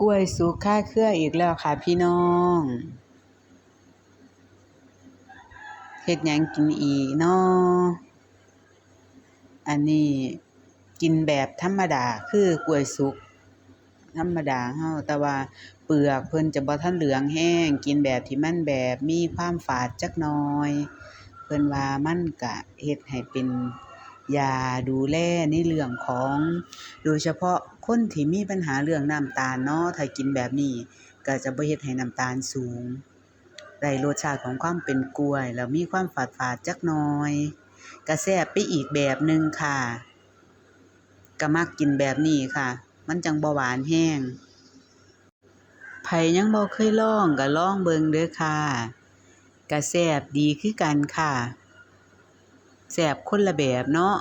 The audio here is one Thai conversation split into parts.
กล้วยสุกค่าเครืออีกแล้วค่ะพี่น้องเฮ็ดหยังกินอีกน้ออันนี้กินแบบธรรมดาคือกล้วยสุก ธรรมดาเฮาแต่ว่าเปลือกเพิ่นจะบ่ทันเหลืองแห้ง กินแบบที่มันแบบมีความฝาดจักหน่อย เพิ่นว่ามันก็เฮ็ดให้เป็น ยาดูแลในเรื่องของ โดยเฉพาะคนที่มีปัญหาเรื่องน้ำตาลเนาะถ้ากินแบบนี้ ก็จะบ่เฮ็ดให้น้ำตาลสูงได้รสชาติของความเป็นกล้วย แล้วมีความฝาดๆจักหน่อยก็แซ่บไปอีกแบบหนึ่งค่ะก็มักกินแบบนี้ค่ะ มันจังบ่หวานแรงไผยังบ่เคยลองก็ลองเบิ่งเด้อค่ะก็แซ่บดีคือกันค่ะ แสบคนละแบบเนาะ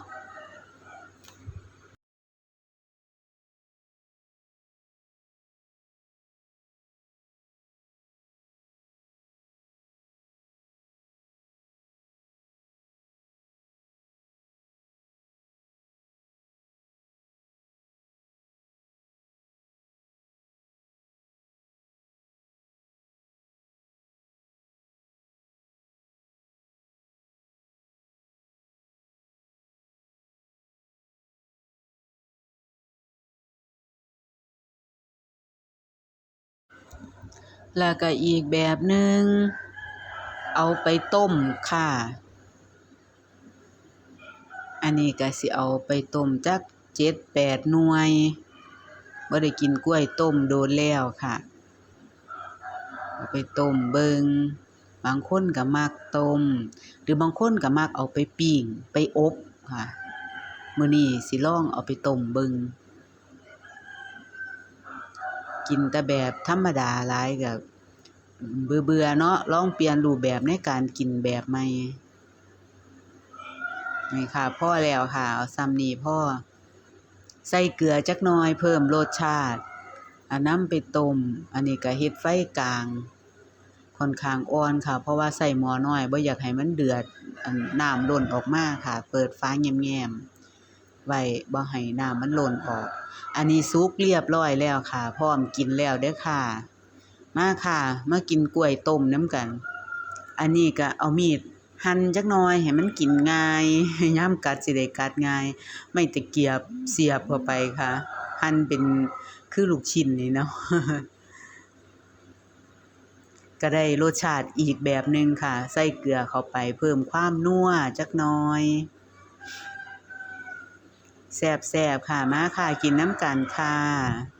แล้วก็อีกแบบหนึ่งเอาไปต้มค่ะ อันนี้ก็สิเอาไปต้มจัก7-8หน่วยบ่ได้กินกล้วยต้มโดนแล้วค่ะ เอาไปต้มเบิงบางคนก็มักต้ม หรือบางคนก็มักเอาไปปิ้งไปอบค่ะมื้อนี้สิลองเอาไปต้มเบิ่ง กินแต่แบบธรรมดาหลายก็เบื่อๆเนาะลองเปลี่ยนรูปแบบในการกินแบบใหม่นี่ค่ะพ่อแล้วค่ะเอาส่ำนี้พอใส่เกลือจักน่อยเพิ่มรสชาติอานำไปต้มอันนี้ก็เฮ็ดไฟกลางค่อนข้างอ่อนค่ะ เพราะว่าใส่หม้อน้อยบ่อยากให้มันเดือดน้ำล้นออกมาค่ะ เปิดฝาแง้มๆ ไว้บ่ให้น้ำมันล้นออก อันนี้สุกเรียบร้อยแล้วค่ะ พร้อมกินแล้วเด้อค่ะ มาค่ะมากินกล้วยต้มน้ำกัน อันนี้ก็เอามีดหั่นจักน่อยให้มันกินง่ายยามกัดสิได้กัดง่าย ไม้ตะเกียบเสียบเข้าไปค่ะ หั่นเป็นคือลูกชิ้นนี่เนาะก็ได้รสชาติอีกแบบหนึ่งค่ะ ใส่เกลือเข้าไปเพิ่มความนัวจักน่อย แซ่บๆค่ะมาค่ะกินน้ำกันค่ะ